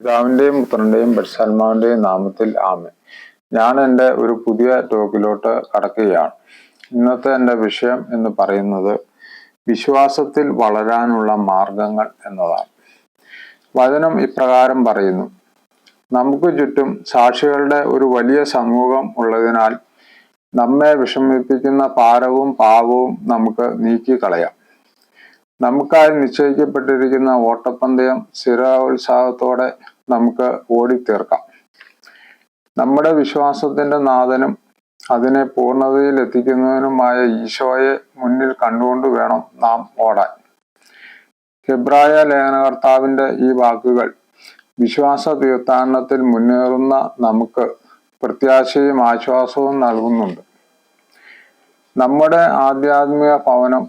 പിതാവിന്റെയും പുത്രന്റെയും പരിശുദ്ധാത്മാവിന്റെയും നാമത്തിൽ ആമേ ഞാൻ എന്റെ ഒരു പുതിയ ടോക്കിലോട്ട് കടക്കുകയാണ്. ഇന്നത്തെ എന്റെ വിഷയം എന്ന് പറയുന്നത് വിശ്വാസത്തിൽ വളരാനുള്ള മാർഗങ്ങൾ എന്നതാണ്. വചനം ഇപ്രകാരം പറയുന്നു. നമുക്ക് ചുറ്റും സാക്ഷികളുടെ ഒരു വലിയ സമൂഹം ഉള്ളതിനാൽ നമ്മെ വിഷമിപ്പിക്കുന്ന പാരവും പാവവും നമുക്ക് നീക്കിക്കളയാം. നമുക്കായി നിശ്ചയിക്കപ്പെട്ടിരിക്കുന്ന ഓട്ടപ്പന്തയം സ്ഥിരോത്സാഹത്തോടെ നമുക്ക് ഓടിത്തീർക്കാം. നമ്മുടെ വിശ്വാസത്തിന്റെ നാഥനും അതിനെ പൂർണതയിൽ എത്തിക്കുന്നതിനുമായ ഈശോയെ മുന്നിൽ കണ്ടുകൊണ്ട് വേണം നാം ഓടാൻ. ഹെബ്രായ ലേഖനകർത്താവിന്റെ ഈ വാക്കുകൾ വിശ്വാസ തീർത്ഥാടനത്തിൽ മുന്നേറുന്ന നമുക്ക് പ്രത്യാശയും ആശ്വാസവും നൽകുന്നുണ്ട്. നമ്മുടെ ആധ്യാത്മിക ഭവനം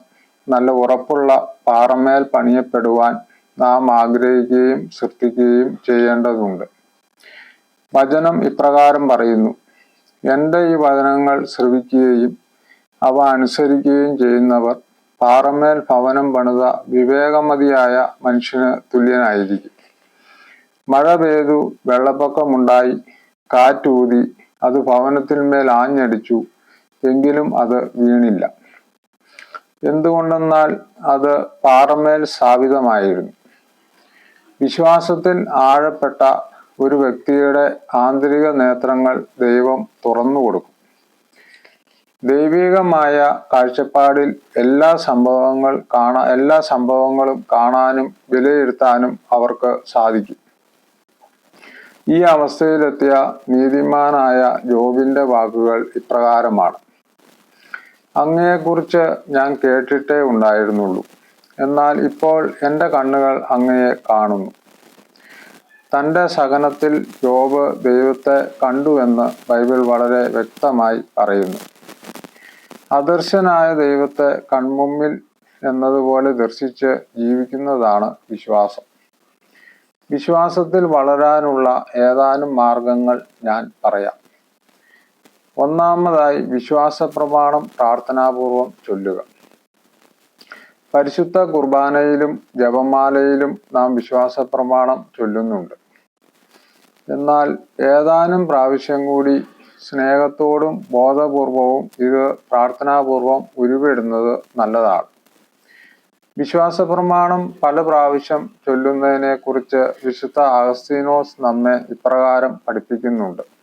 നല്ല ഉറപ്പുള്ള പാറമേൽ പണിയപ്പെടുവാൻ നാം ആഗ്രഹിക്കുകയും സൃഷ്ടിക്കുകയും ചെയ്യേണ്ടതുണ്ട്. വചനം ഇപ്രകാരം പറയുന്നു എന്റെ ഈ വചനങ്ങൾ ശ്രവിക്കുകയും അവ അനുസരിക്കുകയും ചെയ്യുന്നവർ പാറമേൽ ഭവനം പണിത വിവേകമതിയായ മനുഷ്യന് തുല്യനായിരിക്കും. മഴ പെയ്തു വെള്ളപ്പൊക്കമുണ്ടായി കാറ്റൂതി അത് ഭവനത്തിന്മേൽ ആഞ്ഞടിച്ചു എങ്കിലും അത് വീണില്ല. എന്തുകൊണ്ടെന്നാൽ അത് പാറമേൽ സ്ഥാപിതമായിരുന്നു. വിശ്വാസത്തിൽ ആഴപ്പെട്ട ഒരു വ്യക്തിയുടെ ആന്തരിക നേത്രങ്ങൾ ദൈവം തുറന്നു കൊടുക്കും. ദൈവികമായ കാഴ്ചപ്പാടിൽ എല്ലാ സംഭവങ്ങൾ കാണാ എല്ലാ സംഭവങ്ങളും കാണാനും വിലയിരുത്താനും അവർക്ക് സാധിക്കും. ഈ അവസ്ഥയിലെത്തിയ നീതിമാനായ ജോബിന്റെ വാക്കുകൾ ഇപ്രകാരമാണ്. അങ്ങയെക്കുറിച്ച് ഞാൻ കേട്ടിട്ടേ ഉണ്ടായിരുന്നുള്ളൂ. എന്നാൽ ഇപ്പോൾ എന്റെ കണ്ണുകൾ അങ്ങയെ കാണുന്നു. തന്റെ സഹനത്തിൽ യോബ് ദൈവത്തെ കണ്ടുവെന്ന് ബൈബിൾ വളരെ വ്യക്തമായി പറയുന്നു. അദർശനായ ദൈവത്തെ കൺമുമ്പിൽ എന്നതുപോലെ ദർശിച്ച് ജീവിക്കുന്നതാണ് വിശ്വാസം. വിശ്വാസത്തിൽ വളരാനുള്ള ഏതാനും മാർഗങ്ങൾ ഞാൻ പറയാം. ഒന്നാമതായി വിശ്വാസ പ്രമാണം പ്രാർത്ഥനാപൂർവം ചൊല്ലുക. പരിശുദ്ധ കുർബാനയിലും ജപമാലയിലും നാം വിശ്വാസ പ്രമാണം ചൊല്ലുന്നുണ്ട്. എന്നാൽ ഏതാനും പ്രാവശ്യം കൂടി സ്നേഹത്തോടും ബോധപൂർവവും ഇത് പ്രാർത്ഥനാപൂർവം ഉരുവിടുന്നത് നല്ലതാണ്. വിശ്വാസ പ്രമാണം പല പ്രാവശ്യം ചൊല്ലുന്നതിനെ കുറിച്ച് വിശുദ്ധ അഗസ്തീനോസ് നമ്മെ ഇപ്രകാരം പഠിപ്പിക്കുന്നുണ്ട്.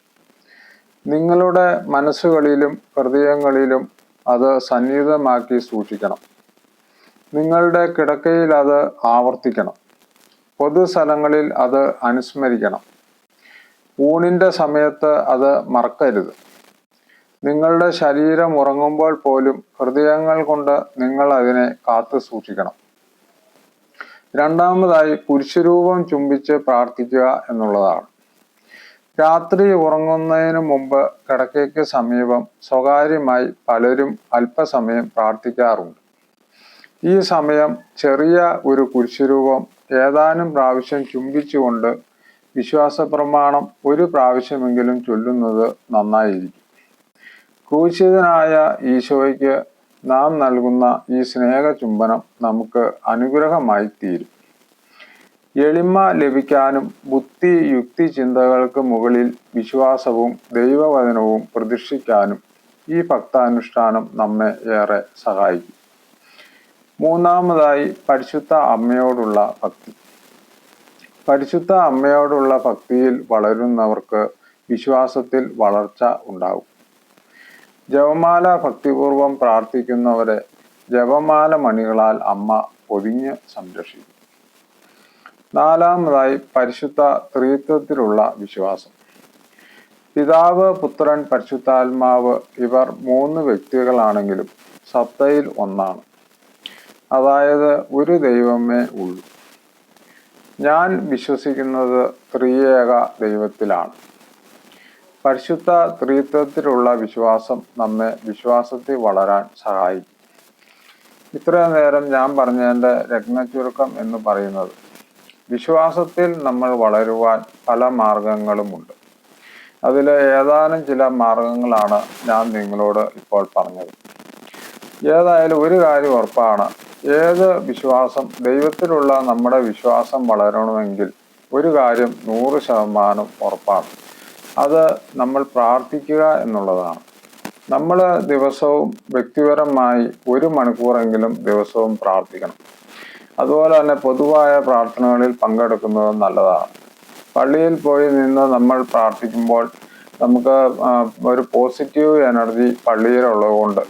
നിങ്ങളുടെ മനസ്സുകളിലും ഹൃദയങ്ങളിലും അത് സന്നിഹിതമാക്കി സൂക്ഷിക്കണം. നിങ്ങളുടെ കിടക്കയിൽ അത് ആവർത്തിക്കണം. പൊതുസ്ഥലങ്ങളിൽ അത് അനുസ്മരിക്കണം. ഊണിന്റെ സമയത്ത് അത് മറക്കരുത്. നിങ്ങളുടെ ശരീരം ഉറങ്ങുമ്പോൾ പോലും ഹൃദയങ്ങൾ കൊണ്ട് നിങ്ങൾ അതിനെ കാത്തു സൂക്ഷിക്കണം. രണ്ടാമതായി കുരിശുരൂപം ചുംബിച്ച് പ്രാർത്ഥിക്കുക എന്നുള്ളതാണ്. രാത്രി ഉറങ്ങുന്നതിനു മുമ്പ് കിടക്കയ്ക്ക് സമീപം സ്വകാര്യമായി പലരും അല്പസമയം പ്രാർത്ഥിക്കാറുണ്ട്. ഈ സമയം ചെറിയ ഒരു കുരിശുരൂപം ഏതാനും പ്രാവശ്യം ചുംബിച്ചുകൊണ്ട് വിശ്വാസ പ്രമാണം ഒരു പ്രാവശ്യമെങ്കിലും ചൊല്ലുന്നത് നന്നായിരിക്കും. ക്രൂശിതനായ ഈശോയ്ക്ക് നാം നൽകുന്ന ഈ സ്നേഹ ചുംബനം നമുക്ക് അനുഗ്രഹമായി തീരും എളിമ ലഭിക്കാനും ബുദ്ധി യുക്തി ചിന്തകൾക്ക് മുകളിൽ വിശ്വാസവും ദൈവവചനവും പ്രതീക്ഷിക്കാനും ഈ ഭക്താനുഷ്ഠാനം നമ്മെ ഏറെ സഹായിക്കും. മൂന്നാമതായി പരിശുദ്ധ അമ്മയോടുള്ള ഭക്തി. പരിശുദ്ധ അമ്മയോടുള്ള ഭക്തിയിൽ വളരുന്നവർക്ക് വിശ്വാസത്തിൽ വളർച്ച ഉണ്ടാകും. ജപമാല ഭക്തിപൂർവം പ്രാർത്ഥിക്കുന്നവരെ ജപമാല മണികളാൽ അമ്മ പൊതിഞ്ഞ് സംരക്ഷിക്കും. നാലാമതായി പരിശുദ്ധ ത്രിത്വത്തിലുള്ള വിശ്വാസം. പിതാവ് പുത്രൻ പരിശുദ്ധാത്മാവ് ഇവർ മൂന്ന് വ്യക്തികളാണെങ്കിലും സത്തയിൽ ഒന്നാണ്. അതായത് ഒരു ദൈവമേ ഉള്ളൂ. ഞാൻ വിശ്വസിക്കുന്നത് ത്രിയേക ദൈവത്തിലാണ്. പരിശുദ്ധ ത്രിത്വത്തിലുള്ള വിശ്വാസം നമ്മെ വിശ്വാസത്തിൽ വളരാൻ സഹായിക്കും. ഇത്രയും നേരം ഞാൻ പറഞ്ഞതിന്റെ രത്നചുരുക്കം എന്ന് പറയുന്നത് വിശ്വാസത്തിൽ നമ്മൾ വളരുവാൻ പല മാർഗങ്ങളുമുണ്ട് അതിൽ ഏതാനും ചില മാർഗങ്ങളാണ് ഞാൻ നിങ്ങളോട് ഇപ്പോൾ പറഞ്ഞത്. ഏതായാലും ഒരു കാര്യം ഉറപ്പാണ്. ഏത് വിശ്വാസം ദൈവത്തിലുള്ള നമ്മുടെ വിശ്വാസം വളരണമെങ്കിൽ ഒരു കാര്യം നൂറ് ശതമാനം ഉറപ്പാണ്. അത് നമ്മൾ പ്രാർത്ഥിക്കുക എന്നുള്ളതാണ്. നമ്മൾ ദിവസവും വ്യക്തിപരമായി ഒരു മണിക്കൂറെങ്കിലും ദിവസവും പ്രാർത്ഥിക്കണം. അതുപോലെ തന്നെ പൊതുവായ പ്രാർത്ഥനകളിൽ പങ്കെടുക്കുന്നത് നല്ലതാണ്. പള്ളിയിൽ പോയി നിന്ന് നമ്മൾ പ്രാർത്ഥിക്കുമ്പോൾ നമുക്ക് ഒരു പോസിറ്റീവ് എനർജി പള്ളിയിലുള്ളതുകൊണ്ട്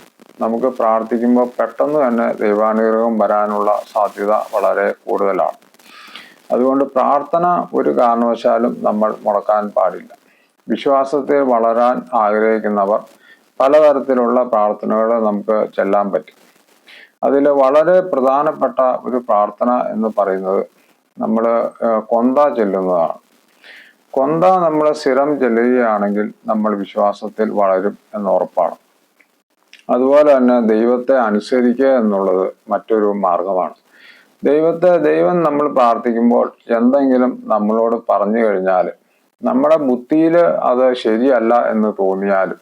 നമുക്ക് പ്രാർത്ഥിക്കുമ്പോൾ പെട്ടെന്ന് തന്നെ ദൈവാനുഗ്രഹം വരാനുള്ള സാധ്യത വളരെ കൂടുതലാണ്. അതുകൊണ്ട് പ്രാർത്ഥന ഒരു കാരണവശാലും നമ്മൾ മുടക്കാൻ പാടില്ല. വിശ്വാസത്തിൽ വളരാൻ ആഗ്രഹിക്കുന്നവർ പലതരത്തിലുള്ള പ്രാർത്ഥനകൾ നമുക്ക് ചെല്ലാൻ പറ്റും. അതിൽ വളരെ പ്രധാനപ്പെട്ട ഒരു പ്രാർത്ഥന എന്ന് പറയുന്നത് നമ്മൾ കൊന്ത ചെല്ലുന്നതാണ്. കൊന്ത നമ്മൾ സ്ഥിരം ചെല്ലുകയാണെങ്കിൽ നമ്മൾ വിശ്വാസത്തിൽ വളരും എന്ന് ഉറപ്പാണ് അതുപോലെ തന്നെ ദൈവത്തെ അനുസരിക്കുക എന്നുള്ളത് മറ്റൊരു മാർഗമാണ്. ദൈവത്തെ ദൈവം നമ്മൾ പ്രാർത്ഥിക്കുമ്പോൾ എന്തെങ്കിലും നമ്മളോട് പറഞ്ഞു കഴിഞ്ഞാൽ നമ്മുടെ ബുദ്ധിയിൽ അത് ശരിയല്ല എന്ന് തോന്നിയാലും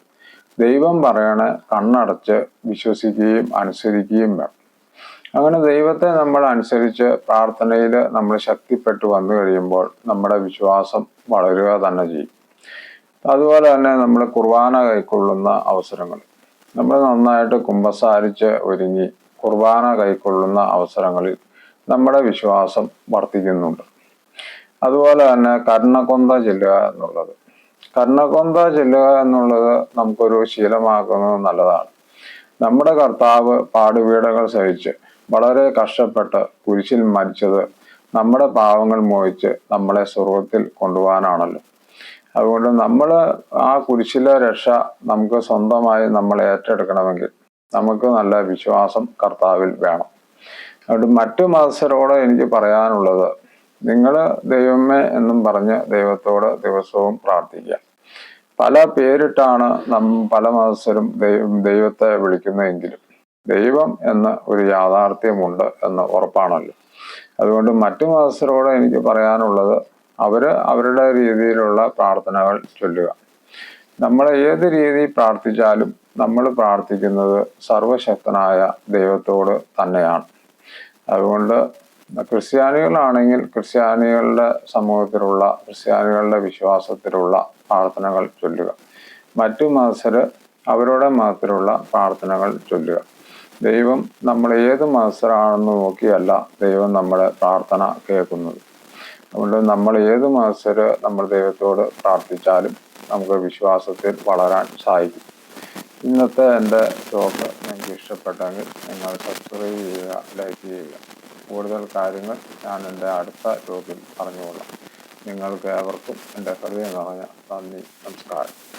ദൈവം പറയണ കണ്ണടച്ച് വിശ്വസിക്കുകയും അനുസരിക്കുകയും വേണം. അങ്ങനെ ദൈവത്തെ നമ്മൾ അനുസരിച്ച് പ്രാർത്ഥനയിൽ നമ്മൾ ശക്തിപ്പെട്ടു വന്നു കഴിയുമ്പോൾ നമ്മുടെ വിശ്വാസം വളരുക തന്നെ ചെയ്യും. അതുപോലെ തന്നെ നമ്മൾ കുർബാന കൈക്കൊള്ളുന്ന അവസരങ്ങൾ. നമ്മൾ നന്നായിട്ട് കുമ്പസാരിച്ച് ഒരുങ്ങി കുർബാന കൈക്കൊള്ളുന്ന അവസരങ്ങളിൽ നമ്മുടെ വിശ്വാസം വർദ്ധിക്കുന്നുണ്ട്. അതുപോലെ തന്നെ കർണകൊന്ത ചെല്ലുക എന്നുള്ളത്. കർണകൊന്ത ചെല്ലുക എന്നുള്ളത് നമുക്കൊരു ശീലമാക്കുന്നത് നല്ലതാണ്. നമ്മുടെ കർത്താവ് പാടുപീടകൾ സഹിച്ച് വളരെ കഷ്ടപ്പെട്ട് കുരിശിൽ മരിച്ചത് നമ്മുടെ പാവങ്ങൾ മോഹിച്ച് നമ്മളെ സ്വർഗത്തിൽ കൊണ്ടുപോകാനാണല്ലോ. അതുകൊണ്ട് നമ്മൾ ആ കുരിശിലെ രക്ഷ നമുക്ക് സ്വന്തമായി നമ്മൾ ഏറ്റെടുക്കണമെങ്കിൽ നമുക്ക് നല്ല വിശ്വാസം കർത്താവിൽ വേണം. അതുകൊണ്ട് മറ്റു മതസ്ഥരോട് എനിക്ക് പറയാനുള്ളത് നിങ്ങൾ ദൈവമേ എന്നും പറഞ്ഞ് ദൈവത്തോട് ദിവസവും പ്രാർത്ഥിക്കുക. പല പേരിട്ടാണ് നം പല മതസ്ഥരും ദൈവം ദൈവത്തെ വിളിക്കുന്നതെങ്കിലും ദൈവം എന്ന ഒരു യാഥാർത്ഥ്യമുണ്ട് എന്ന് ഉറപ്പാണല്ലോ. അതുകൊണ്ട് മറ്റു മതസ്ഥരോട് എനിക്ക് പറയാനുള്ളത് അവർ അവരുടെ രീതിയിലുള്ള പ്രാർത്ഥനകൾ ചൊല്ലുക. നമ്മൾ ഏത് രീതി പ്രാർത്ഥിച്ചാലും നമ്മൾ പ്രാർത്ഥിക്കുന്നത് സർവശക്തനായ ദൈവത്തോട് തന്നെയാണ്. അതുകൊണ്ട് ക്രിസ്ത്യാനികളാണെങ്കിൽ ക്രിസ്ത്യാനികളുടെ സമൂഹത്തിലുള്ള ക്രിസ്ത്യാനികളുടെ വിശ്വാസത്തിലുള്ള പ്രാർത്ഥനകൾ ചൊല്ലുക. മറ്റു മതസ്ഥര് അവരുടെ മതത്തിലുള്ള പ്രാർത്ഥനകൾ ചൊല്ലുക. ദൈവം നമ്മൾ ഏത് മതസ്ഥരാണെന്ന് നോക്കിയല്ല ദൈവം നമ്മളെ പ്രാർത്ഥന കേൾക്കുന്നത്. അതുകൊണ്ട് നമ്മൾ ഏത് മതസ്ഥര് നമ്മൾ ദൈവത്തോട് പ്രാർത്ഥിച്ചാലും നമുക്ക് വിശ്വാസത്തിൽ വളരാൻ സാധിക്കും. ഇന്നത്തെ എന്റെ ടോക്ക് നിങ്ങൾക്ക് ഇഷ്ടപ്പെട്ടെങ്കിൽ നിങ്ങൾ സബ്സ്ക്രൈബ് ചെയ്യുക ലൈക്ക് ചെയ്യുക. കൂടുതൽ കാര്യങ്ങൾ ഞാൻ എന്റെ അടുത്ത ടോക്കിൽ പറഞ്ഞുകൊള്ളാം. നിങ്ങൾക്ക് ഏവർക്കും എന്റെ ഹൃദയം നിറഞ്ഞ നന്ദി നമസ്കാരം.